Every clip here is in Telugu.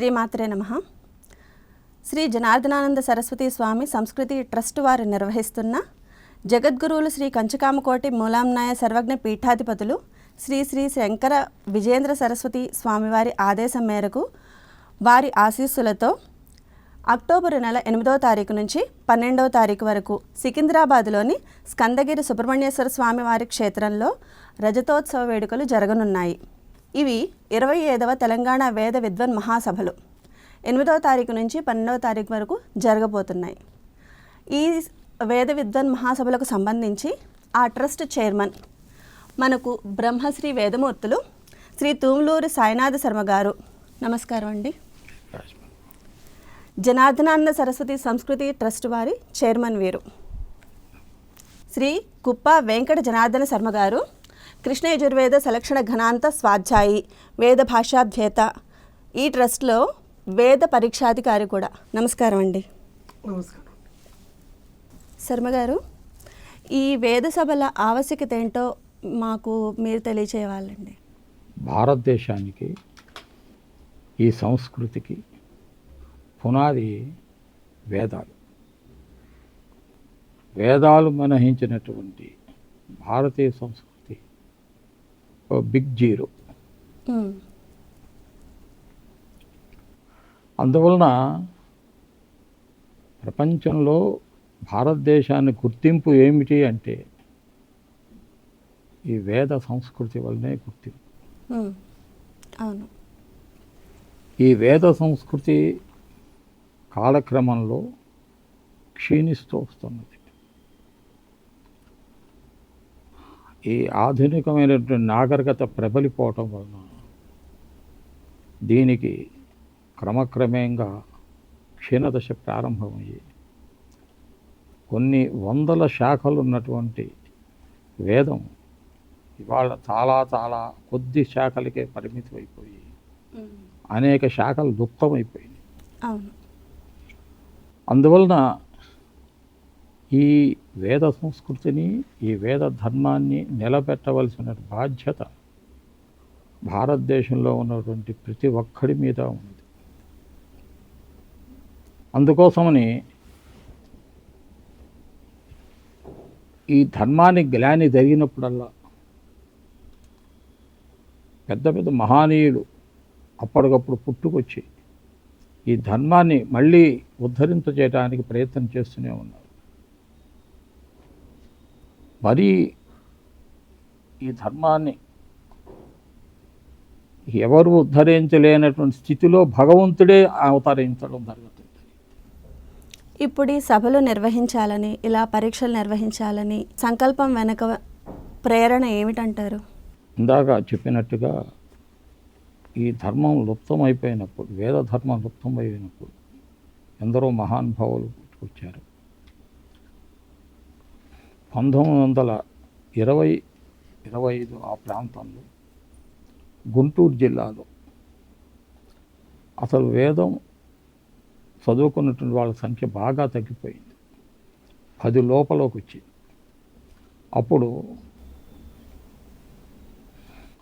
శ్రీమాత్రే నమ. శ్రీ జనార్దనానంద సరస్వతి స్వామి సంస్కృతి ట్రస్ట్ వారు నిర్వహిస్తున్న జగద్గురువులు శ్రీ కంచకామకోటి మూలాంనాయ సర్వజ్ఞ పీఠాధిపతులు శ్రీ శ్రీ శంకర విజేంద్ర సరస్వతి స్వామివారి ఆదేశం మేరకు వారి ఆశీస్సులతో అక్టోబర్ నెల ఎనిమిదవ తారీఖు నుంచి పన్నెండవ తారీఖు వరకు సికింద్రాబాద్లోని స్కందగిరి సుబ్రహ్మణ్యేశ్వర స్వామివారి క్షేత్రంలో రజతోత్సవ వేడుకలు జరగనున్నాయి. ఇవి ఇరవై ఐదవ తెలంగాణ వేద విద్వన్ మహాసభలు. ఎనిమిదవ తారీఖు నుంచి పన్నెండవ తారీఖు వరకు జరగబోతున్నాయి. ఈ వేద విద్వన్ మహాసభలకు సంబంధించి ఆ ట్రస్ట్ చైర్మన్ మనకు బ్రహ్మశ్రీ వేదమూర్తులు శ్రీ తూములూరు సాయినాథ శర్మ గారు. నమస్కారం అండి. జనార్దనానంద సరస్వతి సంస్కృతి ట్రస్ట్ వారి చైర్మన్ వీరు. శ్రీ కుప్ప వెంకట జనార్దన శర్మ గారు కృష్ణ యజుర్వేద సలక్షణ ఘనాంత స్వాధ్యాయి వేద భాషాధ్యేత. ఈ ట్రస్ట్లో వేద పరీక్షాధికారి కూడా. నమస్కారం అండి. నమస్కారం. శర్మ గారు ఈ వేద సభల ఆవశ్యకత ఏంటో మాకు మీరు తెలియచేయాలండి భారతదేశానికి ఈ సంస్కృతికి పునాది వేదాలు. వేదాలు మనహించినటువంటి భారతీయ సంస్కృతి బిగ్ జీరో. అందువలన ప్రపంచంలో భారతదేశాన్ని గుర్తింపు ఏమిటి అంటే ఈ వేద సంస్కృతి వల్లనే గుర్తింపు. అవును. ఈ వేద సంస్కృతి కాలక్రమంలో క్షీణిస్తూ వస్తున్నది. ఈ ఆధునికమైనటువంటి నాగరికత ప్రబలిపోవటం వలన దీనికి క్రమక్రమేంగా క్షీణదశ ప్రారంభమయ్యి కొన్ని వందల శాఖలు ఉన్నటువంటి వేదం ఇవాళ చాలా చాలా కొద్ది శాఖలకే పరిమితం అయిపోయి అనేక శాఖలు అవును. అందువలన ఈ వేద సంస్కృతిని ఈ వేద ధర్మాన్ని నిలబెట్టవలసిన బాధ్యత భారతదేశంలో ఉన్నటువంటి ప్రతి ఒక్కడి మీద ఉంది. అందుకోసమని ఈ ధర్మానికి గ్లాని జరిగినప్పుడల్లా పెద్ద పెద్ద మహానీయులు అప్పటికప్పుడు పుట్టుకొచ్చి ఈ ధర్మాన్ని మళ్ళీ ఉద్ధరింపజేయడానికి ప్రయత్నం చేస్తూనే ఉన్నారు. మరి ఈ ధర్మాన్ని ఎవరు ఉద్ధరించలేనటువంటి స్థితిలో భగవంతుడే అవతరించడం జరుగుతుంది. ఇప్పుడు ఈ సభలు నిర్వహించాలని ఇలా పరీక్షలు నిర్వహించాలని సంకల్పం వెనక ప్రేరణ ఏమిటంటారు? ఇందాక చెప్పినట్టుగా ఈ ధర్మం లుప్తమైపోయినప్పుడు వేద ధర్మం లుప్తమైపోయినప్పుడు ఎందరో మహానుభావులు పుట్టుకొచ్చారు పంతొమ్మిది వందల ఇరవై ఇరవై ఐదు ఆ ప్రాంతంలో గుంటూరు జిల్లాలో అసలు వేదం చదువుకున్నటువంటి వాళ్ళ సంఖ్య బాగా తగ్గిపోయింది. పది లోపలోకి వచ్చింది. అప్పుడు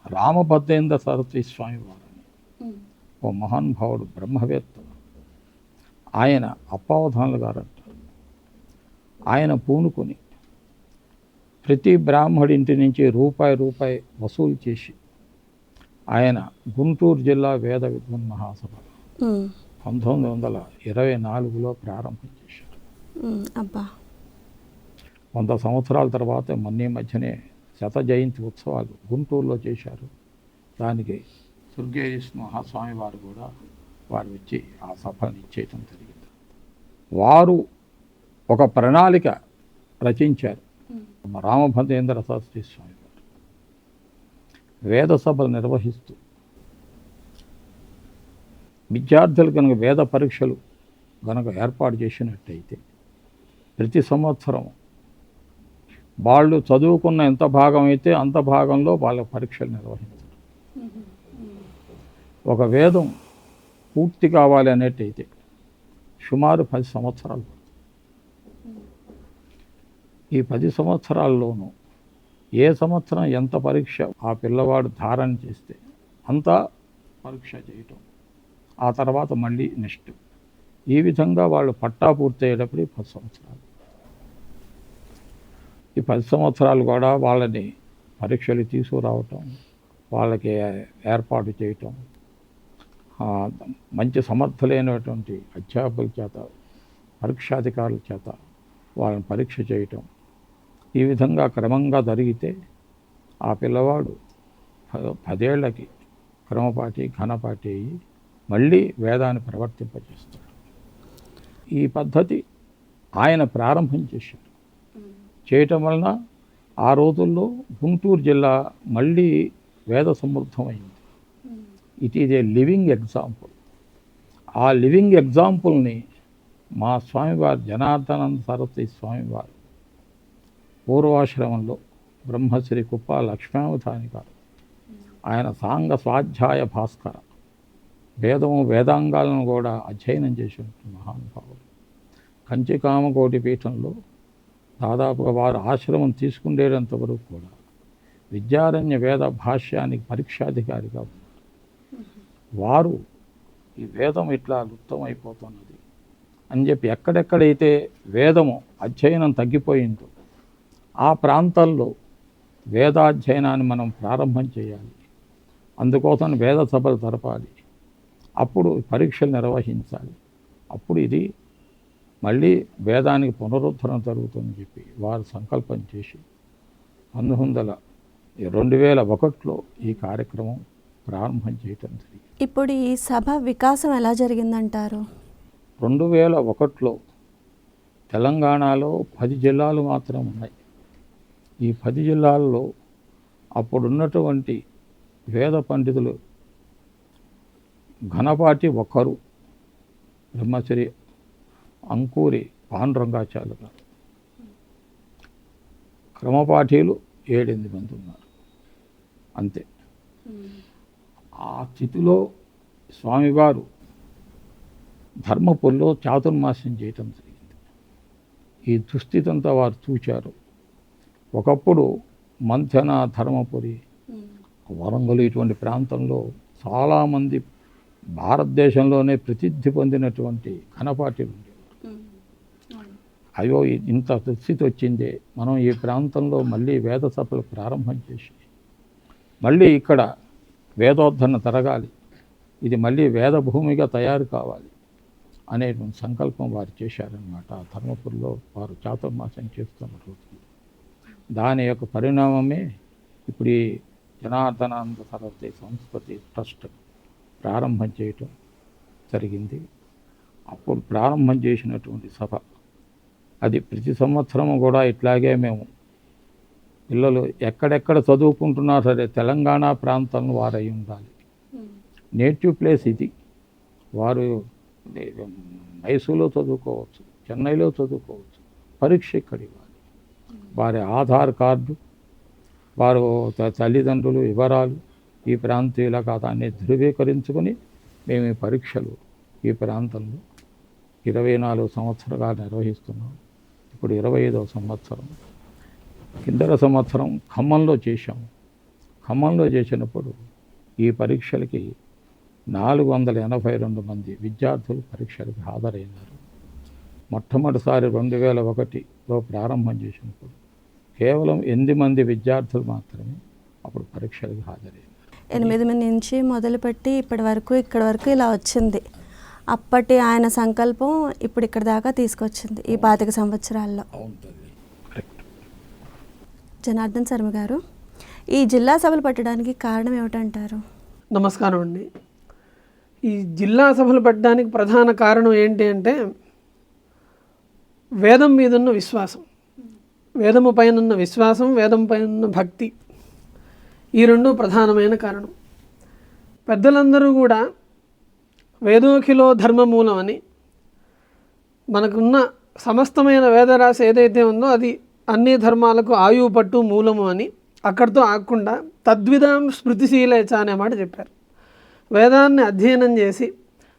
రామభద్రేంద్ర సరస్వతి స్వామి వారని ఓ మహానుభావుడు బ్రహ్మవేత్త ఆయన అప్పావధానులు గారు అంటారు ఆయన పూనుకొని ప్రతి బ్రాహ్మడి ఇంటి నుంచి రూపాయి రూపాయి వసూలు చేసి ఆయన గుంటూరు జిల్లా వేద విద్వన్ మహాసభ పంతొమ్మిది వందల ఇరవై నాలుగులో ప్రారంభం చేశారు. వంద సంవత్సరాల తర్వాత మొన్న మధ్యనే శత జయంతి ఉత్సవాలు గుంటూరులో చేశారు. దానికి సుర్గేరిస్ మహాస్వామి వారు కూడా వారు వచ్చి ఆ సభని ఇచ్చేయటం జరిగింది. వారు ఒక ప్రణాళిక రచించారు. రామభద్రేంద్ర శాస్త్రి స్వామి గారు వేద సభలు నిర్వహిస్తూ విద్యార్థులు కనుక వేద పరీక్షలు కనుక ఏర్పాటు చేసినట్టయితే ప్రతి సంవత్సరం వాళ్ళు చదువుకున్న ఎంత భాగం అయితే అంత భాగంలో వాళ్ళ పరీక్షలు నిర్వహించారు ఒక వేదం పూర్తి కావాలి అనేటైతే సుమారు పది సంవత్సరాలు ఈ పది సంవత్సరాల్లోనూ ఏ సంవత్సరం ఎంత పరీక్ష ఆ పిల్లవాడు ధారణ చేస్తే అంతా పరీక్ష చేయటం. ఆ తర్వాత మళ్ళీ నెక్స్ట్. ఈ విధంగా వాళ్ళు పట్టా పూర్తయ్యేటప్పుడు ఈ పది సంవత్సరాలు. ఈ పది సంవత్సరాలు కూడా వాళ్ళని పరీక్షలు తీసుకురావటం వాళ్ళకి ఏర్పాటు చేయటం మంచి సమర్థులైనటువంటి అధ్యాపకుల చేత పరీక్షాధికారుల చేత వాళ్ళని పరీక్ష చేయటం ఈ విధంగా క్రమంగా జరిగితే ఆ పిల్లవాడు పదేళ్ళకి క్రమపాటి ఘనపాటి అయ్యి మళ్ళీ వేదాన్ని ప్రవర్తింపజేస్తాడు. ఈ పద్ధతి ఆయన ప్రారంభం చేశారు చేయటం వలన ఆ రోజుల్లో గుంటూరు జిల్లా మళ్ళీ వేద సమృద్ధమైంది. It is a living example ఆ లివింగ్ ఎగ్జాంపుల్ని మా స్వామివారు జనార్దనంద సరస్వతి స్వామివారు పూర్వాశ్రమంలో బ్రహ్మశ్రీ కుప్ప లక్ష్మావధాని గారు ఆయన సాంగ స్వాధ్యాయ భాస్కర. వేదము వేదాంగాలను కూడా అధ్యయనం చేసినటువంటి మహానుభావులు కంచికామకోటి పీఠంలో దాదాపుగా వారు ఆశ్రమం తీసుకుండేటంత వరకు కూడా విద్యారణ్య వేద భాష్యానికి పరీక్షాధికారిగా ఉన్నారు. వారు ఈ వేదం ఇట్లా లుప్తమైపోతున్నది అని చెప్పి ఎక్కడెక్కడైతే వేదము అధ్యయనం తగ్గిపోయిందో ఆ ప్రాంతాల్లో వేదాధ్యయనాన్ని మనం ప్రారంభం చేయాలి. అందుకోసం వేద సభలు జరపాలి. అప్పుడు పరీక్షలు నిర్వహించాలి. అప్పుడు ఇది మళ్ళీ వేదానికి పునరుద్ధరణ జరుగుతుందని చెప్పి వారు సంకల్పం చేసి పంతొమ్మిది వందల రెండు వేల ఒకటిలో ఈ కార్యక్రమం ప్రారంభం చేయటం జరిగింది. ఇప్పుడు ఈ సభ వికాసం ఎలా జరిగిందంటారు? రెండు వేల ఒకటిలో తెలంగాణలో పది జిల్లాలు మాత్రం ఉన్నాయి. ఈ పది జిల్లాల్లో అప్పుడున్నటువంటి వేద పండితులు ఘనపాటి ఒక్కరు బ్రహ్మశ్రీ అంకూరి పాండురంగాచార్య గారు క్రమపాఠీలు ఏడెనిమిది మంది ఉన్నారు. అంతే. ఆ స్థితిలో స్వామివారు ధర్మపురిలో చాతుర్మాసం చేయటం జరిగింది. ఈ దుస్థితంతా వారు చూచారు. ఒకప్పుడు మంథన ధర్మపురి వరంగల్ ఇటువంటి ప్రాంతంలో చాలామంది భారతదేశంలోనే ప్రసిద్ధి పొందినటువంటి ఘనపాటీలు ఉండేవారు. అయ్యో ఇంత దుస్థితి వచ్చిందే. మనం ఈ ప్రాంతంలో మళ్ళీ వేద సభలు ప్రారంభం చేసి మళ్ళీ ఇక్కడ వేదోద్ధరణ జరగాలి. ఇది మళ్ళీ వేద భూమిగా తయారు కావాలి అనేటువంటి సంకల్పం వారు చేశారనమాట ధర్మపురిలో వారు చాతుర్మాసం చేస్తున్న రోజుల్లో దాని యొక్క పరిణామమే ఇప్పుడు ఈ జనార్దనానంద సరస్వతి సంస్కృతి ట్రస్ట్ ప్రారంభం చేయటం జరిగింది. అప్పుడు ప్రారంభం చేసినటువంటి సభ అది ప్రతి సంవత్సరము కూడా ఇట్లాగే మేము పిల్లలు ఎక్కడెక్కడ చదువుకుంటున్నా సరే తెలంగాణ ప్రాంతంలో వారై ఉండాలి. నేటివ్ ప్లేస్ ఇది. వారు మైసూర్లో చదువుకోవచ్చు చెన్నైలో చదువుకోవచ్చు పరీక్ష ఇక్కడ ఇవ్వాలి వారి ఆధార్ కార్డు వారు తల్లిదండ్రులు వివరాలు ఈ ప్రాంతీయుల ఖాతాన్ని ధృవీకరించుకొని మేము ఈ పరీక్షలు ఈ ప్రాంతంలో ఇరవై నాలుగు సంవత్సరాలుగా నిర్వహిస్తున్నాం. ఇప్పుడు ఇరవై ఐదవ సంవత్సరం. కిందర సంవత్సరం ఖమ్మంలో చేశాం ఖమ్మంలో చేసినప్పుడు ఈ పరీక్షలకి నాలుగు వందల ఎనభై రెండు మంది విద్యార్థులు పరీక్షలకు హాజరైనారు. మొట్టమొదటిసారి రెండు వేల ఒకటి ఒకటిలో ప్రారంభం చేసినప్పుడు కేవలం ఎనిమిది మంది విద్యార్థులు మాత్రమే అప్పుడు పరీక్షలకు హాజరైనారు ఎనిమిది మంది నుంచి మొదలుపెట్టి ఇప్పటి వరకు ఇక్కడ వరకు ఇలా వచ్చింది. అప్పటి ఆయన సంకల్పం ఇప్పుడు ఇక్కడ దాకా తీసుకొచ్చింది ఈ పాతిక సంవత్సరాల్లో. జనార్దన్ శర్మ గారు ఈ జిల్లా సభలు పట్టడానికి కారణం ఏమిటంటారు? నమస్కారం అండి. ఈ జిల్లా సభలు పెట్టడానికి ప్రధాన కారణం ఏంటి అంటే వేదం మీదున్న విశ్వాసం. వేదము పైన ఉన్న విశ్వాసం వేదం పైన ఉన్న భక్తి ఈ రెండు ప్రధానమైన కారణం. పెద్దలందరూ కూడా వేదోఖిలో ధర్మమూలం అని మనకున్న సమస్తమైన వేదరాశి ఏదైతే ఉందో అది అన్ని ధర్మాలకు ఆయువు పట్టు మూలము అని అక్కడితో ఆగకుండా తద్విధం స్మృతిశీలేచ అనే మాట చెప్పారు. వేదాన్ని అధ్యయనం చేసి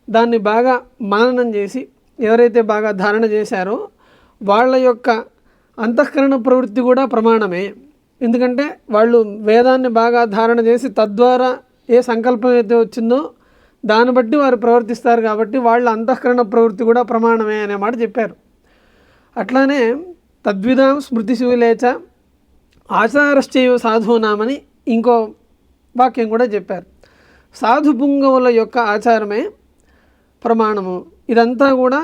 దాన్ని బాగా మననం చేసి ఎవరైతే బాగా ధారణ చేశారో వాళ్ళ యొక్క అంతఃకరణ ప్రవృత్తి కూడా ప్రమాణమే. ఎందుకంటే వాళ్ళు వేదాన్ని బాగా ధారణ చేసి తద్వారా ఏ సంకల్పం అయితే వచ్చిందో దాన్ని బట్టి వారు ప్రవర్తిస్తారు కాబట్టి వాళ్ళ అంతఃకరణ ప్రవృత్తి కూడా ప్రమాణమే అనే మాట చెప్పారు. అట్లానే తద్విధాం శివులేచ ఆచారశ్చయు సాధువునామని ఇంకో వాక్యం కూడా చెప్పారు. సాధు పుంగవుల యొక్క ఆచారమే ప్రమాణము. ఇదంతా కూడా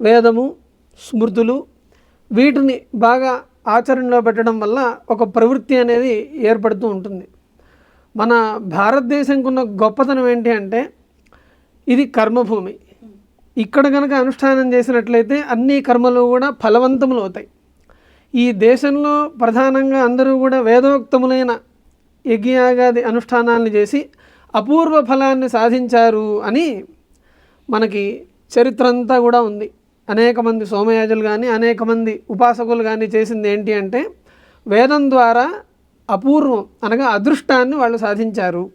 వేదము స్మృతులు వీటిని బాగా ఆచరణలో పెట్టడం వల్ల ఒక ప్రవృత్తి అనేది ఏర్పడుతూ ఉంటుంది. మన భారతదేశంకు ఉన్న గొప్పతనం ఏంటి అంటే ఇది కర్మభూమి. ఇక్కడ కనుక అనుష్ఠానం చేసినట్లయితే అన్ని కర్మలు కూడా ఫలవంతములు అవుతాయి. ఈ దేశంలో ప్రధానంగా అందరూ కూడా వేదోక్తములైన యజ్ఞయాగాది అనుష్ఠానాలను చేసి అపూర్వ ఫలాన్ని సాధించారు అని మనకి చరిత్ర అంతా కూడా ఉంది. అనేక మంది సోమయాజులు కానీ అనేక మంది ఉపాసకులు కానీ చేసింది ఏంటి అంటే వేదం ద్వారా అపూర్వం అనగా అదృష్టాన్ని వాళ్ళు సాధించారు.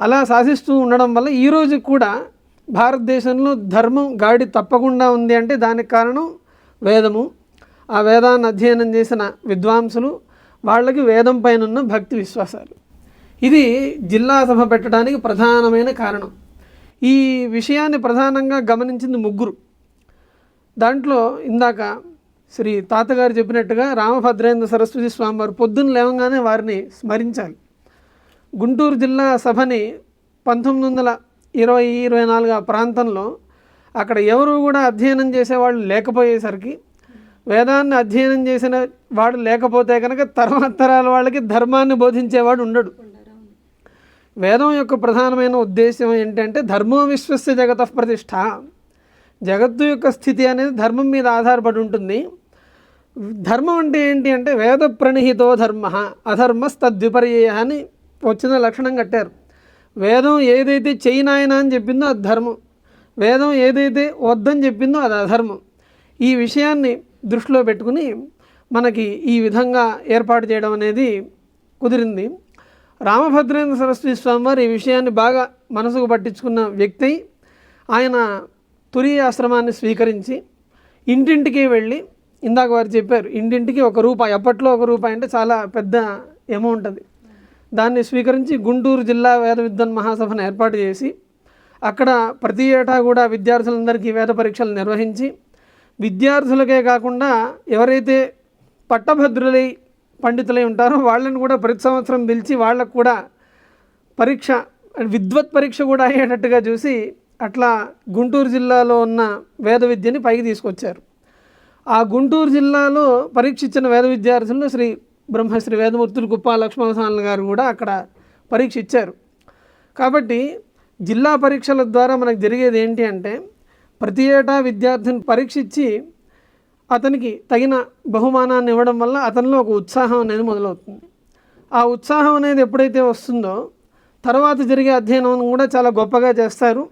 అలా సాధిస్తూ ఉండడం వల్ల ఈరోజు కూడా భారతదేశంలో ధర్మం గాడి తప్పకుండా ఉంది అంటే దానికి కారణం వేదము. ఆ వేదాన్ని అధ్యయనం చేసిన విద్వాంసులు వాళ్ళకి వేదం పైన ఉన్న భక్తి విశ్వాసాలు. ఇది జిల్లా సభ పెట్టడానికి ప్రధానమైన కారణం. ఈ విషయాన్ని ప్రధానంగా గమనించింది ముగ్గురు. దాంట్లో ఇందాక శ్రీ తాతగారు చెప్పినట్టుగా రామభద్రేంద్ర సరస్వతి స్వామి వారు పొద్దున్న లేవగానే వారిని స్మరించాలి. గుంటూరు జిల్లా సభని పంతొమ్మిది వందల ఇరవై ఇరవై నాలుగు ఆ ప్రాంతంలో అక్కడ ఎవరు కూడా అధ్యయనం చేసేవాళ్ళు లేకపోయేసరికి వేదాన్ని అధ్యయనం చేసిన వాడు లేకపోతే కనుక తర్వాత తరాల వాళ్ళకి ధర్మాన్ని బోధించేవాడు ఉండడు. వేదం యొక్క ప్రధానమైన ఉద్దేశం ఏంటంటే ధర్మో విశ్వస్య జగత ప్రతిష్ట జగత్తు యొక్క స్థితి అనేది ధర్మం మీద ఆధారపడి ఉంటుంది. ధర్మం అంటే ఏంటి అంటే వేద ప్రణిహితో ధర్మ అధర్మస్తద్విపర్యయ అని వచ్చిన లక్షణం కట్టారు. వేదం ఏదైతే చేయనాయన అని చెప్పిందో అది ధర్మం. వేదం ఏదైతే వద్దని చెప్పిందో అది అధర్మం. ఈ విషయాన్ని దృష్టిలో పెట్టుకుని మనకి ఈ విధంగా ఏర్పాటు చేయడం అనేది కుదిరింది. రామభద్రేంద్ర సరస్వతి స్వామి వారు ఈ విషయాన్ని బాగా మనసుకు పట్టించుకున్న వ్యక్తి. ఆయన తురి ఆశ్రమాన్ని స్వీకరించి ఇంటింటికి వెళ్ళి ఇందాక వారు చెప్పారు ఇంటింటికి ఒక రూపాయి అప్పట్లో ఒక రూపాయి అంటే చాలా పెద్ద అమౌంట్ అది. దాన్ని స్వీకరించి గుంటూరు జిల్లా వేద విద్వన్ మహాసభను ఏర్పాటు చేసి అక్కడ ప్రతి ఏటా కూడా విద్యార్థులందరికీ వేద పరీక్షలు నిర్వహించి విద్యార్థులకే కాకుండా ఎవరైతే పట్టభద్రులై పండితులై ఉంటారో వాళ్ళని కూడా ప్రతి సంవత్సరం పిలిచి వాళ్ళకు కూడా పరీక్ష విద్వత్ పరీక్ష కూడా అయ్యేటట్టుగా చూసి అట్లా గుంటూరు జిల్లాలో ఉన్న వేద విద్యని పైకి తీసుకొచ్చారు. ఆ గుంటూరు జిల్లాలో పరీక్ష ఇచ్చిన వేద విద్యార్థులను శ్రీ బ్రహ్మశ్రీ వేదమూర్తులు గుప్పా లక్ష్మణస్వామి గారు కూడా అక్కడ పరీక్ష ఇచ్చారు కాబట్టి జిల్లా పరీక్షల ద్వారా మనకు జరిగేది ఏంటి అంటే ప్రతి ఏటా విద్యార్థిని పరీక్ష ఇచ్చి అతనికి తగిన బహుమానాన్ని ఇవ్వడం వల్ల అతనిలో ఒక ఉత్సాహం అనేది మొదలవుతుంది. ఆ ఉత్సాహం అనేది ఎప్పుడైతే వస్తుందో తర్వాత జరిగే అధ్యయనం కూడా చాలా గొప్పగా చేస్తారు.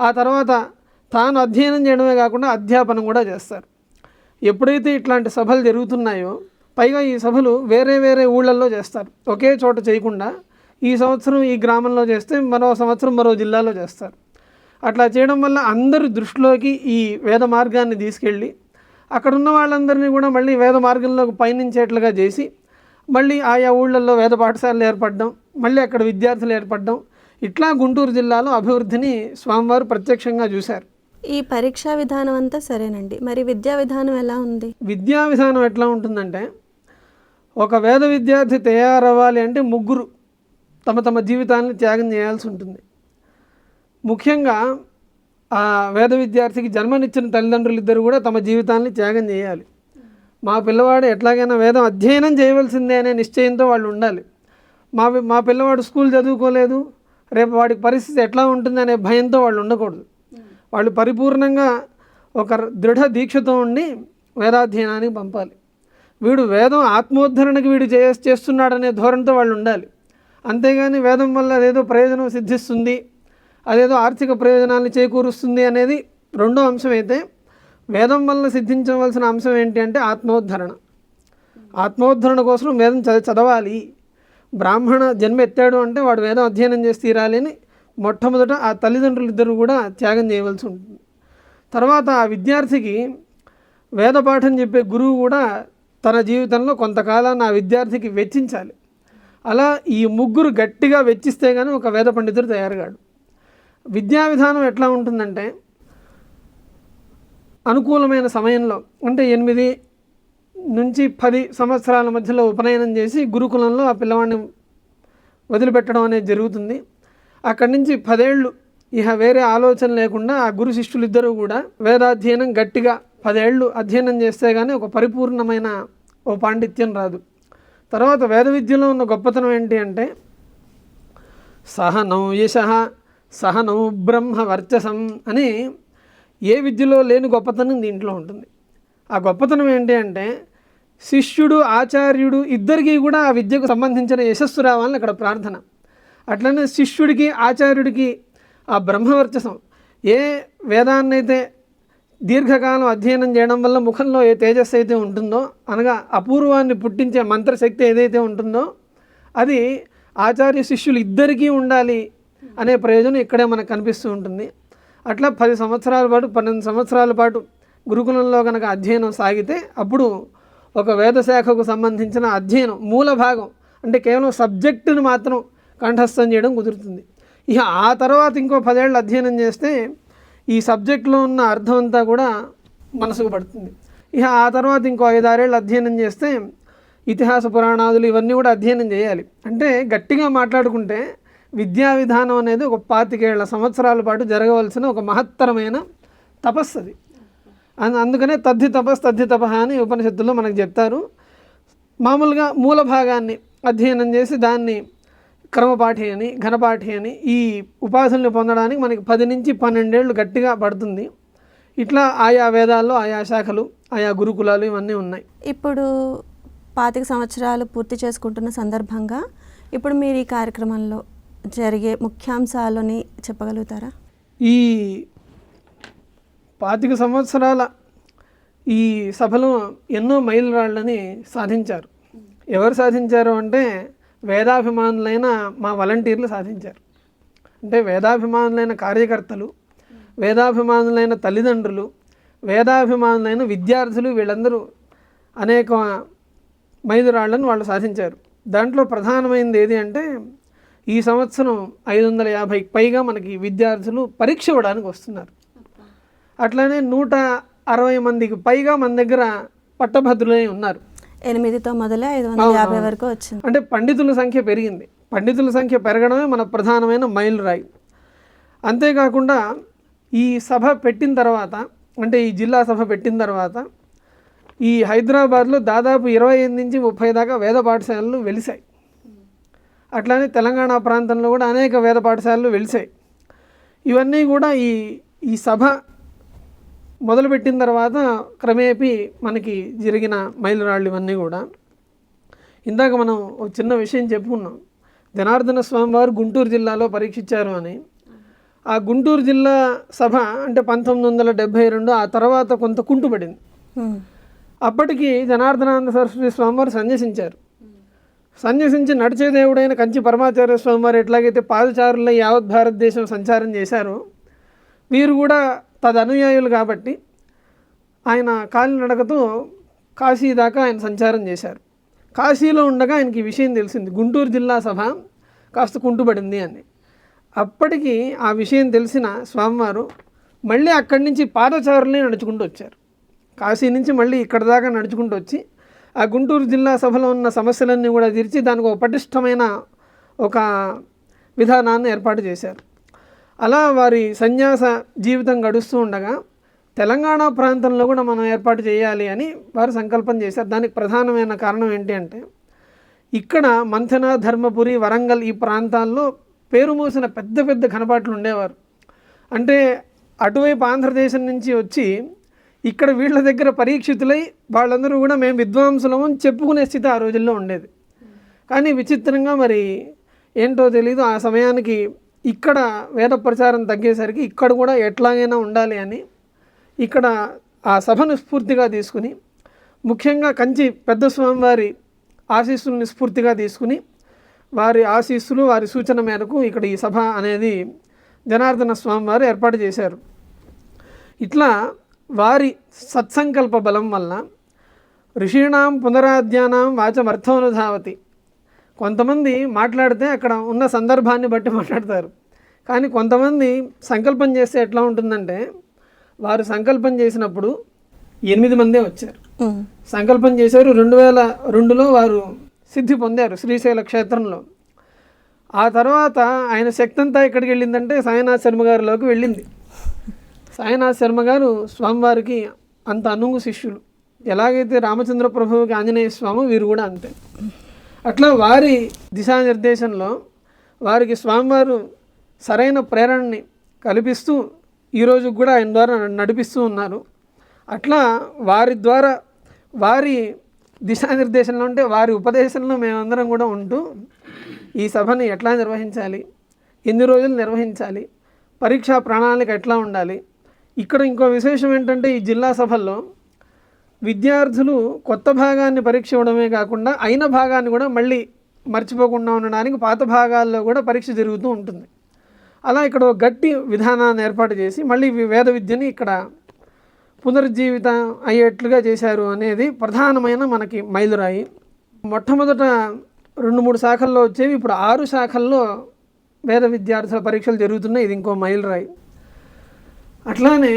ఆ తర్వాత తాను అధ్యయనం చేయడమే కాకుండా అధ్యాపనం కూడా చేస్తారు. ఎప్పుడైతే ఇట్లాంటి సభలు జరుగుతున్నాయో పైగా ఈ సభలు వేరే వేరే ఊళ్ళల్లో చేస్తారు. ఒకే చోట చేయకుండా ఈ సంవత్సరం ఈ గ్రామంలో చేస్తే మరో సంవత్సరం మరో జిల్లాలో చేస్తారు. అట్లా చేయడం వల్ల అందరి దృష్టిలోకి ఈ వేద మార్గాన్ని తీసుకెళ్ళి అక్కడ ఉన్న వాళ్ళందరినీ కూడా మళ్ళీ వేద మార్గంలోకి పయనించేట్లుగా చేసి మళ్ళీ ఆయా ఊళ్ళల్లో వేద పాఠశాలలు ఏర్పడడం మళ్ళీ అక్కడ విద్యార్థులు ఏర్పడడం ఇట్లా గుంటూరు జిల్లాలో అభివృద్ధిని స్వామివారు ప్రత్యక్షంగా చూశారు. ఈ పరీక్షా విధానం అంతా సరేనండి. మరి విద్యా విధానం ఎలా ఉంది? విద్యా విధానం ఎట్లా ఉంటుందంటే ఒక వేద విద్యార్థి తయారవ్వాలి అంటే ముగ్గురు తమ తమ జీవితాన్ని త్యాగం చేయాల్సి ఉంటుంది. ముఖ్యంగా ఆ వేద విద్యార్థికి జన్మనిచ్చిన తల్లిదండ్రులు ఇద్దరు కూడా తమ జీవితాన్ని త్యాగం చేయాలి. మా పిల్లవాడు ఎట్లాగైనా వేదం అధ్యయనం చేయవలసిందే అనే నిశ్చయంతో వాళ్ళు ఉండాలి. మా మా పిల్లవాడు స్కూల్ చదువుకోలేదు రేపు వాడికి పరిస్థితి ఎట్లా ఉంటుంది అనే భయంతో వాళ్ళు ఉండకూడదు. వాళ్ళు పరిపూర్ణంగా ఒక దృఢ దీక్షతో ఉండి వేదాధ్యయనానికి పంపాలి. వీడు వేదం ఆత్మోద్ధరణకి వీడు చే చేస్తున్నాడనే ధోరణితో వాళ్ళు ఉండాలి. అంతేగాని వేదం వల్ల అదేదో ప్రయోజనం సిద్ధిస్తుంది అదేదో ఆర్థిక ప్రయోజనాన్ని చేకూరుస్తుంది అనేది రెండో అంశం అయితే వేదం వల్ల సిద్ధించవలసిన అంశం ఏంటి అంటే ఆత్మోద్ధరణ. ఆత్మోద్ధరణ కోసం వేదం చదవాలి. బ్రాహ్మణ జన్మ ఎత్తాడు అంటే వాడు వేదం అధ్యయనం చేసి తీరాలి అని మొట్టమొదట ఆ తల్లిదండ్రులు ఇద్దరు కూడా త్యాగం చేయవలసి ఉంటుంది. తర్వాత ఆ విద్యార్థికి వేద పాఠం చెప్పే గురువు కూడా తన జీవితంలో కొంతకాలం ఆ విద్యార్థికి వెచ్చించాలి. అలా ఈ ముగ్గురు గట్టిగా వెచ్చిస్తే కానీ ఒక వేద పండితుడు తయారుగాడు విద్యా విధానం ఎట్లా ఉంటుందంటే అనుకూలమైన సమయంలో అంటే ఎనిమిది నుంచి పది సంవత్సరాల మధ్యలో ఉపనయనం చేసి గురుకులంలో ఆ పిల్లవాడిని వదిలిపెట్టడం అనేది జరుగుతుంది. అక్కడి నుంచి పదేళ్ళు ఇహ వేరే ఆలోచన లేకుండా ఆ గురు శిష్యులిద్దరూ కూడా వేదాధ్యయనం గట్టిగా పదేళ్ళు అధ్యయనం చేస్తే కానీ ఒక పరిపూర్ణమైన ఓ పాండిత్యం రాదు. తర్వాత వేద విద్యలో ఉన్న గొప్పతనం ఏంటి అంటే సహనౌ యశ సహనౌ బ్రహ్మ వర్చసం అని ఏ విద్యలో లేని గొప్పతనం దీంట్లో ఉంటుంది. ఆ గొప్పతనం ఏంటి అంటే శిష్యుడు ఆచార్యుడు ఇద్దరికీ కూడా ఆ విద్యకు సంబంధించిన యశస్సు రావాలని అక్కడ ప్రార్థన. అట్లనే శిష్యుడికి ఆచార్యుడికి ఆ బ్రహ్మవర్చసం ఏ వేదాన్నైతే దీర్ఘకాలం అధ్యయనం చేయడం వల్ల ముఖంలో ఏ తేజస్సు అయితే ఉంటుందో అనగా అపూర్వాన్ని పుట్టించే మంత్రశక్తి ఏదైతే ఉంటుందో అది ఆచార్య శిష్యులు ఇద్దరికీ ఉండాలి అనే ప్రయోజనం ఇక్కడే మనకు కనిపిస్తూ ఉంటుంది. అట్లా పది సంవత్సరాల పాటు పన్నెండు సంవత్సరాల పాటు గురుకులంలో కనుక అధ్యయనం సాగితే అప్పుడు ఒక వేదశాఖకు సంబంధించిన అధ్యయనం మూల భాగం. అంటే కేవలం సబ్జెక్టును మాత్రం కంఠస్థం చేయడం కుదురుతుంది. ఇక ఆ తర్వాత ఇంకో పదేళ్ళు అధ్యయనం చేస్తే ఈ సబ్జెక్టులో ఉన్న అర్థం అంతా కూడా మనసుకు పడుతుంది. ఇక ఆ తర్వాత ఇంకో ఐదారేళ్ళు అధ్యయనం చేస్తే ఇతిహాస పురాణాదులు ఇవన్నీ కూడా అధ్యయనం చేయాలి. అంటే గట్టిగా మాట్లాడుకుంటే విద్యా విధానం అనేది ఒక పాతికేళ్ళ సంవత్సరాల పాటు జరగవలసిన ఒక మహత్తరమైన తపస్సు అది. అందుకనే తద్ధి తపస్ తద్ధి తప అని ఉపనిషత్తుల్లో మనకు చెప్తారు. మామూలుగా మూల భాగాన్ని అధ్యయనం చేసి దాన్ని క్రమపాఠి అని ఘనపాఠి అని ఈ ఉపాసనలు పొందడానికి మనకి పది నుంచి పన్నెండేళ్ళు గట్టిగా పడుతుంది. ఇట్లా ఆయా వేదాల్లో ఆయా శాఖలు ఆయా గురుకులాలు ఇవన్నీ ఉన్నాయి. ఇప్పుడు పాతిక సంవత్సరాలు పూర్తి చేసుకుంటున్న సందర్భంగా ఇప్పుడు మీరు ఈ కార్యక్రమంలో జరిగే ముఖ్యాంశాలని చెప్పగలుగుతారా? ఈ పాతిక సంవత్సరాల ఈ సభలో ఎన్నో మైలురాళ్ళని సాధించారు. ఎవరు సాధించారు అంటే వేదాభిమానులైన మా వాలంటీర్లు సాధించారు. అంటే వేదాభిమానులైన కార్యకర్తలు వేదాభిమానులైన తల్లిదండ్రులు వేదాభిమానులైన విద్యార్థులు వీళ్ళందరూ అనేక మైలురాళ్ళను వాళ్ళు సాధించారు. దాంట్లో ప్రధానమైనది ఏది అంటే ఈ సంవత్సరం ఐదు వందల యాభైకి పైగా మనకి విద్యార్థులు పరీక్ష ఇవ్వడానికి వస్తున్నారు. అట్లానే నూట అరవై మందికి పైగా మన దగ్గర పట్టభద్రులై ఉన్నారు. ఎనిమిదితో మొదలై ఐదు వందల యాభై వరకు వచ్చింది. అంటే పండితుల సంఖ్య పెరిగింది. పండితుల సంఖ్య పెరగడమే మన ప్రధానమైన మైలురాయి. అంతేకాకుండా ఈ సభ పెట్టిన తర్వాత అంటే ఈ జిల్లా సభ పెట్టిన తర్వాత ఈ హైదరాబాద్లో దాదాపు ఇరవై ఐదు నుంచి ముప్పై దాకా వేద పాఠశాలలు వెలిసాయి అట్లానే తెలంగాణ ప్రాంతంలో కూడా అనేక వేద పాఠశాలలు వెలిసాయి ఇవన్నీ కూడా ఈ ఈ సభ మొదలుపెట్టిన తర్వాత క్రమేపీ మనకి జరిగిన మైలురాళ్ళు ఇవన్నీ కూడా. ఇందాక మనం ఒక చిన్న విషయం చెప్పుకున్నాం. జనార్దన స్వామి వారు గుంటూరు జిల్లాలో పరీక్షించారు అని. ఆ గుంటూరు జిల్లా సభ అంటే పంతొమ్మిది వందల డెబ్భై రెండు ఆ తర్వాత కొంత కుంటుపడింది. అప్పటికి జనార్దనానంద సరస్వతి స్వామివారు సన్యసించారు. సన్యసించి నడిచే దేవుడైన కంచి పరమాచార్య స్వామివారు ఎట్లాగైతే పాదచారుల యావత్ భారతదేశం సంచారం చేశారో వీరు కూడా తదనుయాయులు కాబట్టి ఆయన కాలినడకతో కాశీ దాకా ఆయన సంచారం చేశారు. కాశీలో ఉండగా ఆయనకి ఈ విషయం తెలిసింది. గుంటూరు జిల్లా సభ కాస్త కుంటుపడింది అని. అప్పటికి ఆ విషయం తెలిసిన స్వామివారు మళ్ళీ అక్కడి నుంచి పాదచారులే నడుచుకుంటూ వచ్చారు. కాశీ నుంచి మళ్ళీ ఇక్కడ దాకా నడుచుకుంటూ వచ్చి ఆ గుంటూరు జిల్లా సభలో ఉన్న సమస్యలన్నీ కూడా తీర్చి దానికి ఒక పటిష్టమైన ఒక విధానాన్ని ఏర్పాటు చేశారు. అలా వారి సన్యాస జీవితం గడుస్తూ ఉండగా తెలంగాణ ప్రాంతంలో కూడా మనం ఏర్పాటు చేయాలి అని వారు సంకల్పం చేశారు. దానికి ప్రధానమైన కారణం ఏంటి అంటే ఇక్కడ మంథన ధర్మపురి వరంగల్ ఈ ప్రాంతాల్లో పేరు మోసిన పెద్ద పెద్ద కనపాట్లు ఉండేవారు. అంటే అటువైపు ఆంధ్రదేశం నుంచి వచ్చి ఇక్కడ వీళ్ళ దగ్గర పరీక్షితులై వాళ్ళందరూ కూడా మేము విద్వాంసులము అని చెప్పుకునే స్థితి ఆ రోజుల్లో ఉండేది. కానీ విచిత్రంగా మరి ఏంటో తెలీదు. ఆ సమయానికి ఇక్కడ వేద ప్రచారం తగ్గేసరికి ఇక్కడ కూడా ఎట్లాగైనా ఉండాలి అని ఇక్కడ ఆ సభను స్ఫూర్తిగా తీసుకుని ముఖ్యంగా కంచి పెద్ద స్వామివారి ఆశీస్సులను స్ఫూర్తిగా తీసుకుని వారి ఆశీస్సులు వారి సూచన మేరకు ఇక్కడ ఈ సభ అనేది జనార్దన స్వామివారు ఏర్పాటు చేశారు. ఇట్లా వారి సత్సంకల్ప బలం వల్ల ఋషీణాం పునరాధ్యానం వాచమర్థమనుధావతి కొంతమంది మాట్లాడితే అక్కడ ఉన్న సందర్భాన్ని బట్టి మాట్లాడతారు. కానీ కొంతమంది సంకల్పం చేస్తే ఎట్లా ఉంటుందంటే వారు సంకల్పం చేసినప్పుడు ఎనిమిది మందే వచ్చారు. సంకల్పం చేశారు రెండు వేల రెండులో వారు సిద్ధి పొందారు శ్రీశైల క్షేత్రంలో. ఆ తర్వాత ఆయన శక్తి అంతా ఎక్కడికి వెళ్ళిందంటే సాయినాథ్ శర్మ గారిలోకి వెళ్ళింది. సాయినాథ్ శర్మ గారు స్వామివారికి అంత అనుంగు శిష్యులు. ఎలాగైతే రామచంద్ర ప్రభువుకి ఆంజనేయ స్వామి వీరు కూడా అంతే. అట్లా వారి దిశానిర్దేశంలో వారికి స్వామివారు సరైన ప్రేరణని కల్పిస్తూ ఈరోజు కూడా ఆయన ద్వారా నడిపిస్తూ ఉన్నారు. అట్లా వారి ద్వారా వారి దిశానిర్దేశంలో ఉంటే వారి ఉపదేశంలో మేమందరం కూడా ఉంటూ ఈ సభని ఎట్లా నిర్వహించాలి ఎన్ని రోజులు నిర్వహించాలి పరీక్షా ప్రణాళిక ఎట్లా ఉండాలి ఇక్కడ ఇంకో విశేషం ఏంటంటే ఈ జిల్లా సభల్లో విద్యార్థులు కొత్త భాగాన్ని పరీక్ష ఇవ్వడమే కాకుండా అయిన భాగాన్ని కూడా మళ్ళీ మర్చిపోకుండా ఉండడానికి పాత భాగాల్లో కూడా పరీక్ష జరుగుతూ ఉంటుంది. అలా ఇక్కడ గట్టి విధానాన్ని ఏర్పాటు చేసి మళ్ళీ వేద విద్యని ఇక్కడ పునరుజ్జీవితం అయ్యేట్లుగా చేశారు అనేది ప్రధానమైన మనకి మైలురాయి. మొట్టమొదట రెండు మూడు శాఖల్లో వచ్చేవి ఇప్పుడు ఆరు శాఖల్లో వేద విద్యార్థుల పరీక్షలు జరుగుతున్నాయి. ఇది ఇంకో మైలురాయి. అట్లానే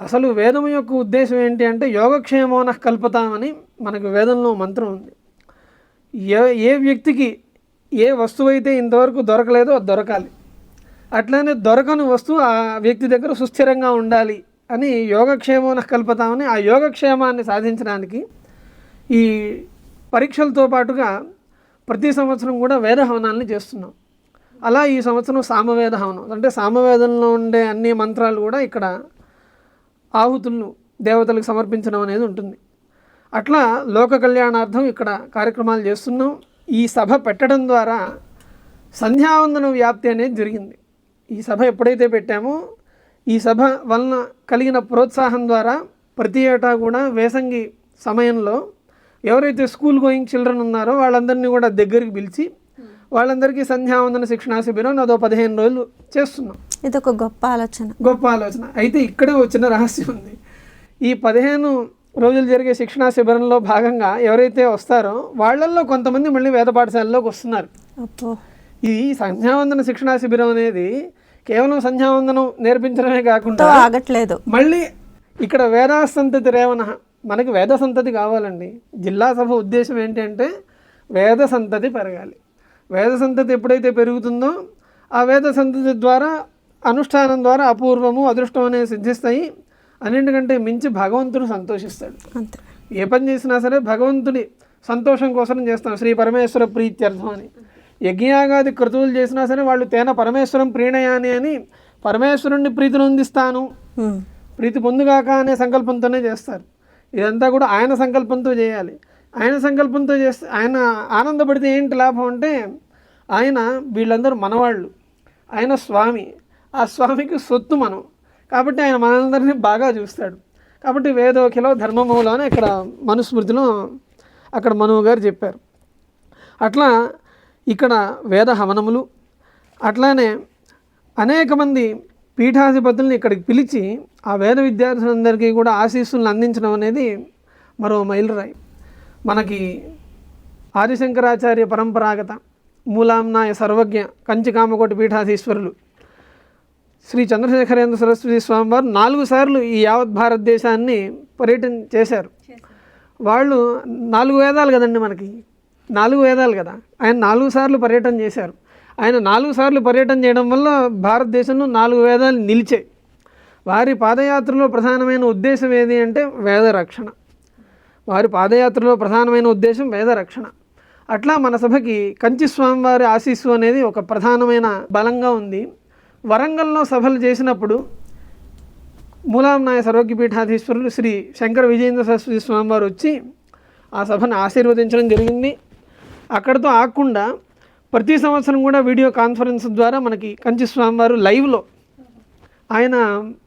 అసలు వేదం యొక్క ఉద్దేశం ఏంటి అంటే యోగక్షేమోన కల్పతామని మనకు వేదంలో మంత్రం ఉంది. ఏ ఏ వ్యక్తికి ఏ వస్తువు అయితే ఇంతవరకు దొరకలేదో అది దొరకాలి. అట్లానే దొరకని వస్తువు ఆ వ్యక్తి దగ్గర సుస్థిరంగా ఉండాలి అని యోగక్షేమోన కల్పతామని ఆ యోగక్షేమాన్ని సాధించడానికి ఈ పరీక్షలతో పాటుగా ప్రతి సంవత్సరం కూడా వేద హవనాల్ని చేస్తున్నాం. అలా ఈ సంవత్సరం సామవేద హవనం. అంటే సామవేదంలో ఉండే అన్ని మంత్రాలు కూడా ఇక్కడ ఆహుతులను దేవతలకు సమర్పించడం అనేది ఉంటుంది. అట్లా లోక కళ్యాణార్థం ఇక్కడ కార్యక్రమాలు చేస్తున్నాం. ఈ సభ పెట్టడం ద్వారా సంధ్యావందనం వ్యాప్తి అనేది జరిగింది. ఈ సభ ఎప్పుడైతే పెట్టామో ఈ సభ వలన కలిగిన ప్రోత్సాహం ద్వారా ప్రతి ఏటా కూడా వేసంగి సమయంలో ఎవరైతే స్కూల్ గోయింగ్ చిల్డ్రన్ ఉన్నారో వాళ్ళందరినీ కూడా దగ్గరికి పిలిచి వాళ్ళందరికీ సంధ్యావందన శిక్షణా శిబిరం అదో పదిహేను రోజులు చేస్తున్నాం. ఇది ఒక గొప్ప ఆలోచన. గొప్ప ఆలోచన. అయితే ఇక్కడే వచ్చిన రహస్యం ఉంది. ఈ పదిహేను రోజులు జరిగే శిక్షణా శిబిరంలో భాగంగా ఎవరైతే వస్తారో వాళ్ళల్లో కొంతమంది మళ్ళీ వేద పాఠశాలలోకి వస్తున్నారు. ఈ సంధ్యావందన శిక్షణా శిబిరం అనేది కేవలం సంధ్యావందనం నేర్పించడమే కాకుండా ఆగట్లేదు. మళ్ళీ ఇక్కడ వేదా సంతతి రేవన మనకి వేద సంతతి కావాలండి. జిల్లా సభ ఉద్దేశం ఏంటి అంటే వేద సంతతి పెరగాలి. వేద సంతతి ఎప్పుడైతే పెరుగుతుందో ఆ వేద సంతతి ద్వారా అనుష్ఠానం ద్వారా అపూర్వము అదృష్టం అనేవి సిద్ధిస్తాయి. అన్నింటికంటే మించి భగవంతుడు సంతోషిస్తాడు. ఏ పని చేసినా సరే భగవంతుడి సంతోషం కోసం చేస్తాం. శ్రీ పరమేశ్వర ప్రీత్యర్థం అని. యజ్ఞయాగాది క్రతువులు చేసినా సరే వాళ్ళు తేన పరమేశ్వరం ప్రీణయాని అని పరమేశ్వరుణ్ణి ప్రీతి నొందిస్తాను. ఉమ్. ప్రీతి పొందుగాక అనే సంకల్పంతోనే చేస్తారు. ఇదంతా కూడా ఆయన సంకల్పంతో చేయాలి. ఆయన సంకల్పంతో చేస్తే ఆయన ఆనందపడితే ఏంటి లాభం అంటే ఆయన వీళ్ళందరూ మనవాళ్ళు. ఆయన స్వామి. ఆ స్వామికి సొత్తు మనం. కాబట్టి ఆయన మనందరినీ బాగా చూస్తాడు. కాబట్టి వేదోకిలో ధర్మమూలో అని ఇక్కడ మనుస్మృతిలో అక్కడ మనువు గారు చెప్పారు. అట్లా ఇక్కడ వేద హవనములు అట్లానే అనేక మంది పీఠాధిపతుల్ని ఇక్కడికి పిలిచి ఆ వేద విద్యార్థులందరికీ కూడా ఆశీస్సులను అందించడం అనేది మరో మైలురాయి. మనకి ఆదిశంకరాచార్య పరంపరాగత మూలాంనాయ సర్వజ్ఞ కంచికామకోటి పీఠాధీశ్వరులు శ్రీ చంద్రశేఖరేంద్ర సరస్వతి స్వామి వారు నాలుగు సార్లు ఈ యావత్ భారతదేశాన్ని పర్యటన చేశారు. వాళ్ళు నాలుగు వేదాలు కదండి మనకి. నాలుగు వేదాలు కదా. ఆయన నాలుగు సార్లు పర్యటన చేశారు. ఆయన నాలుగు సార్లు పర్యటన చేయడం వల్ల భారతదేశంలో నాలుగు వేదాలు నిలిచాయి. వారి పాదయాత్రలో ప్రధానమైన ఉద్దేశం ఏది అంటే వేద రక్షణ వారి పాదయాత్రలో ప్రధానమైన ఉద్దేశం వేద రక్షణ. అట్లా మన సభకి కంచి స్వామివారి ఆశీస్సు అనేది ఒక ప్రధానమైన బలంగా ఉంది. వరంగల్లో సభలు చేసినప్పుడు మూలాంనాయ సర్వజ్ఞపీఠాధీశ్వరులు శ్రీ శంకర విజయేంద్ర సరస్వతి స్వామివారు వచ్చి ఆ సభను ఆశీర్వదించడం జరిగింది. అక్కడితో ఆగకుండా ప్రతి సంవత్సరం కూడా వీడియో కాన్ఫరెన్స్ ద్వారా మనకి కంచి స్వామివారు లైవ్లో ఆయన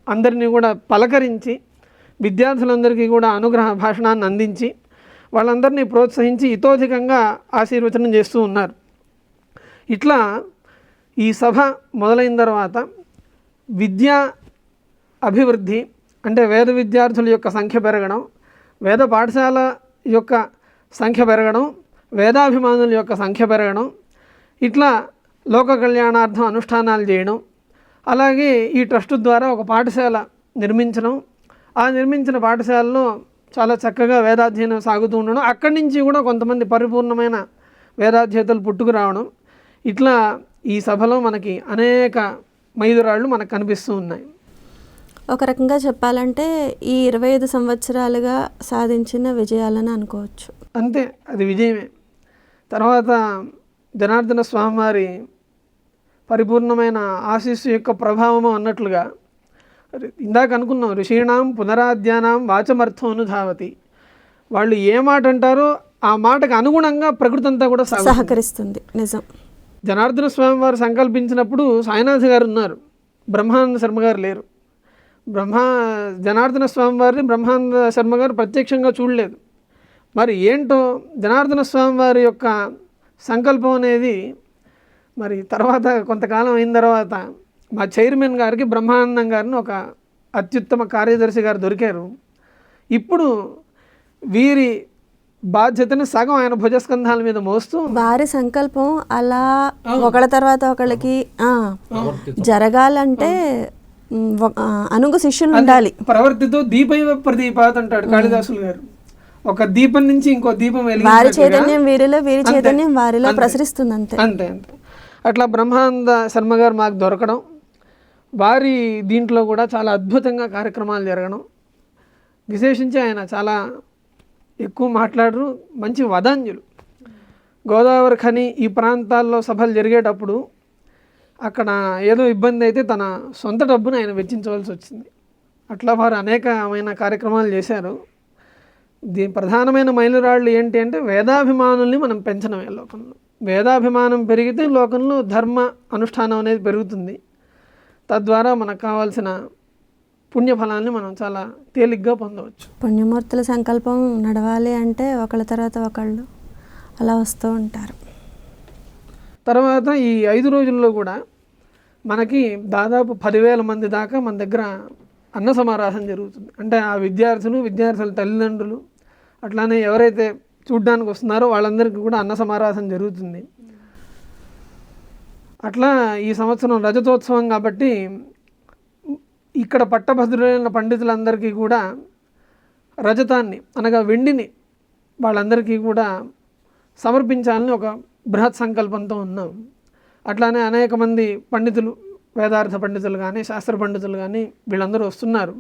అందరినీ కూడా పలకరించి విద్యార్థులందరికీ కూడా అనుగ్రహ భాషణాన్ని అందించి వాళ్ళందరినీ ప్రోత్సహించి ఇతోధికంగా ఆశీర్వచనం చేస్తూ ఉన్నారు. ఇట్లా ఈ సభ మొదలైన తర్వాత విద్యా అభివృద్ధి అంటే వేద విద్యార్థుల యొక్క సంఖ్య పెరగడం వేద పాఠశాల యొక్క సంఖ్య పెరగడం వేదాభిమానుల యొక్క సంఖ్య పెరగడం ఇట్లా లోక కళ్యాణార్థం అనుష్ఠానాలు చేయడం అలాగే ఈ ట్రస్ట్ ద్వారా ఒక పాఠశాల నిర్మించడం ఆ నిర్మించిన పాఠశాలలో చాలా చక్కగా వేదాధ్యయనం సాగుతూ ఉండడం అక్కడి నుంచి కూడా కొంతమంది పరిపూర్ణమైన వేదాధ్యతలు పుట్టుకు రావడం ఇట్లా ఈ సభలో మనకి అనేక మైలురాళ్ళు మనకు కనిపిస్తూ ఉన్నాయి. ఒక రకంగా చెప్పాలంటే ఈ ఇరవై ఐదు సంవత్సరాలుగా సాధించిన విజయాలని అనుకోవచ్చు. అంతే అది విజయమే. తర్వాత జనార్దన స్వామివారి పరిపూర్ణమైన ఆశీస్సు యొక్క ప్రభావము అన్నట్లుగా ఇందాక అనుకున్నాం ఋషీణాం పునరాధ్యానాం వాచమర్థం అనుధావతి వాళ్ళు ఏ మాట అంటారో ఆ మాటకు అనుగుణంగా ప్రకృతి అంతా కూడా సహకరిస్తుంది నిజం. జనార్దన స్వామి వారు సంకల్పించినప్పుడు సాయినాథ్ గారు ఉన్నారు. బ్రహ్మానంద శర్మ గారు లేరు. బ్రహ్మ జనార్దన స్వామి వారిని బ్రహ్మానంద శర్మ గారు ప్రత్యక్షంగా చూడలేదు. మరి ఏంటో జనార్దన స్వామి వారి యొక్క సంకల్పం అనేది మరి తర్వాత కొంతకాలం అయిన తర్వాత మా చైర్మన్ గారికి బ్రహ్మానందం గారిని ఒక అత్యుత్తమ కార్యదర్శి గారు దొరికారు. ఇప్పుడు వీరి బాధ్యతను సగం ఆయన భుజస్కంధాల మీద మోస్తూ వారి సంకల్పం అలా ఒకళ్ళ తర్వాత ఒకళ్ళకి ఆ, జరగాలంటే అనుగు శిష్యులు ఉండాలి. ప్రవర్తితో దీపైవ ప్రదీపాత్ అంటాడు కాళిదాసులు గారు. ఒక దీపం నుంచి ఇంకో దీపం వారి చైతన్యం వీరిలో వీరి చైతన్యం వారిలో ప్రసరిస్తుంది అంతే అంతే అంతే. అట్లా బ్రహ్మానంద శర్మ గారు మాకు దొరకడం వారి దీంట్లో కూడా చాలా అద్భుతంగా కార్యక్రమాలు జరగడం విశేషించి ఆయన చాలా ఎక్కువ మాట్లాడరు మంచి వదాంజులు. గోదావరి ఖని ఈ ప్రాంతాల్లో సభలు జరిగేటప్పుడు అక్కడ ఏదో ఇబ్బంది అయితే తన సొంత డబ్బును ఆయన వెచ్చించవలసి వచ్చింది. అట్లా వారు అనేకమైన కార్యక్రమాలు చేశారు. దీని ప్రధానమైన మైలురాళ్ళు ఏంటి అంటే వేదాభిమానుల్ని మనం పెంచడమే లోకంలో. వేదాభిమానం పెరిగితే లోకంలో ధర్మ అనుష్ఠానం అనేది పెరుగుతుంది. తద్వారా మనకు కావాల్సిన పుణ్యఫలాన్ని మనం చాలా తేలిగ్గా పొందవచ్చు. పుణ్యమూర్తుల సంకల్పం నడవాలి అంటే ఒకళ్ళ తర్వాత ఒకళ్ళు అలా వస్తూ ఉంటారు. తర్వాత ఈ ఐదు రోజుల్లో కూడా మనకి దాదాపు పదివేల మంది దాకా మన దగ్గర అన్న సమారాధన జరుగుతుంది. అంటే ఆ విద్యార్థులు విద్యార్థుల తల్లిదండ్రులు అట్లానే ఎవరైతే చూడ్డానికి వస్తున్నారో వాళ్ళందరికీ కూడా అన్న సమారాధన జరుగుతుంది. అట్లా ఈ సంవత్సరం రజతోత్సవం కాబట్టి ఇక్కడ పట్టభద్రులైన పండితులందరికీ కూడా రజతాన్ని అనగా వెండిని వాళ్ళందరికీ కూడా సమర్పించాలని ఒక బృహత్ సంకల్పంతో ఉన్నాం. అట్లానే అనేక మంది పండితులు వేదార్థ పండితులు కానీ శాస్త్ర పండితులు కానీ వీళ్ళందరూ వస్తున్నారు.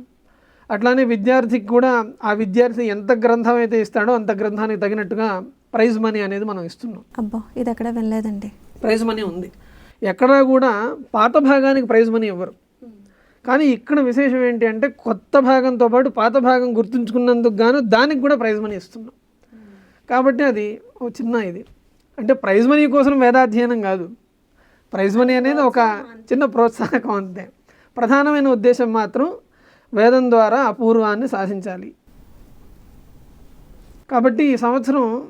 అట్లానే విద్యార్థికి కూడా ఆ విద్యార్థి ఎంత గ్రంథం అయితే ఇస్తాడో అంత గ్రంథానికి తగినట్టుగా ప్రైజ్ మనీ అనేది మనం ఇస్తున్నాం. అబ్బో ఇది ఎక్కడ వినలేదండి. ప్రైజ్ మనీ ఉంది. ఎక్కడా కూడా పాత భాగానికి ప్రైజ్ మనీ ఇవ్వరు. కానీ ఇక్కడ విశేషం ఏంటి అంటే కొత్త భాగంతో పాటు పాత భాగం గుర్తుంచుకున్నందుకు గాను దానికి కూడా ప్రైజ్ మనీ ఇస్తున్నాం. కాబట్టి అది ఓ చిన్న ఇది. అంటే ప్రైజ్ మనీ కోసం వేదాధ్యయనం కాదు. ప్రైజ్ మనీ అనేది ఒక చిన్న ప్రోత్సాహకం అంతే. ప్రధానమైన ఉద్దేశం మాత్రం వేదం ద్వారా అపూర్వాన్ని సాధించాలి. కాబట్టి ఈ సంవత్సరం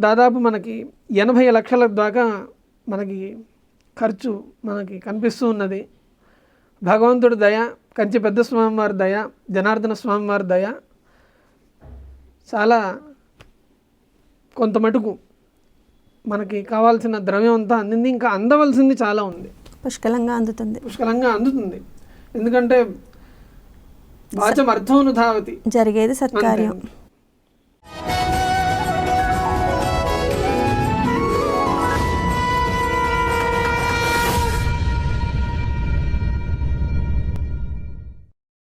దాదాపు మనకి ఎనభై లక్షల దాకా మనకి ఖర్చు మనకి కనిపిస్తూ ఉన్నది. భగవంతుడి దయ కంచి పెద్ద స్వామివారి దయ జనార్దన స్వామివారి దయ చాలా కొంత మటుకు మనకి కావాల్సిన ద్రవ్యం అంతా అందింది. ఇంకా అందవలసింది చాలా ఉంది. పుష్కలంగా అందుతుంది. పుష్కలంగా అందుతుంది. ఎందుకంటే వాచం అర్థం ధావతి జరిగేది సత్కార్యం.